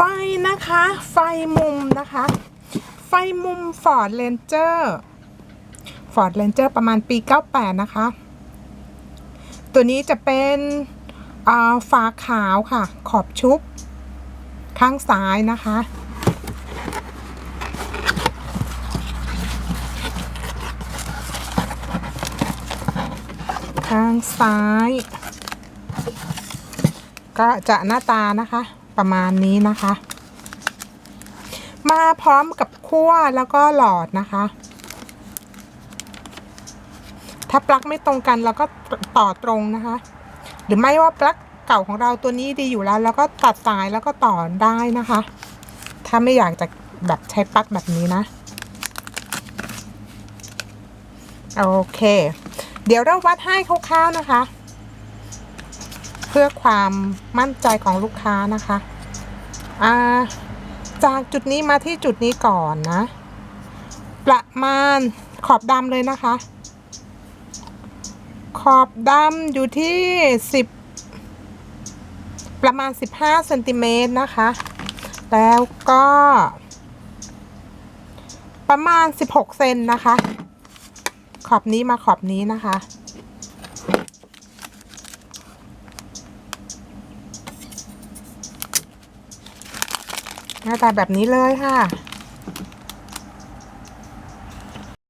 ไฟนะคะ ไฟมุมนะคะ ไฟมุม Ford Ranger Ford Ranger ประมาณปี 98 นะคะ ตัวนี้จะเป็นฝาขาวค่ะ ขอบชุบ ข้างซ้ายนะคะ ข้างซ้าย ก็จะหน้าตานะคะ ประมาณนี้นะคะ มาพร้อมกับขั้วแล้วก็หลอดนะคะ ถ้าปลั๊กไม่ตรงกันเราก็ต่อตรงนะคะ หรือไม่ว่าปลั๊กเก่าของเราตัวนี้ดีอยู่แล้วเราก็ตัดสายแล้วก็ต่อได้นะคะ ถ้าไม่อยากจะแบบใช้ปลั๊กแบบนี้นะโอเค เดี๋ยวเราวัดให้คร่าวๆนะคะ เพื่อความมั่นใจของลูกค้านะคะอ่าจากจุดนี้มาที่จุดนี้ก่อนนะ ประมาณขอบดำเลยนะคะ ขอบดำอยู่ที่ 10 ประมาณ 15เซนติเมตรนะคะ แล้วก็ ประมาณ 16เซนนะคะ ขอบนี้มาขอบนี้นะคะ หน้าตาแบบนี้เลยค่ะ